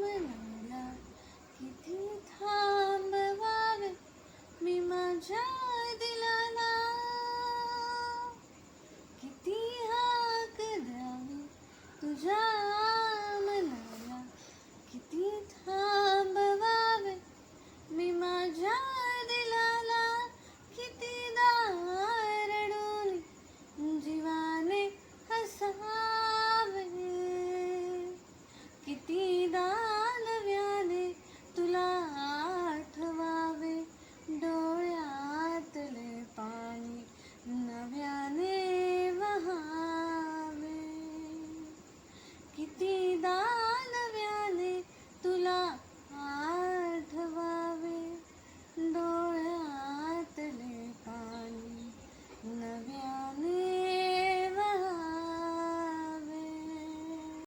मनाला किती थांबवावे मी माझ्या दिलाला. किती हाक द्यावी तुझ्या मनाला किती थांबवावे मी माझ्या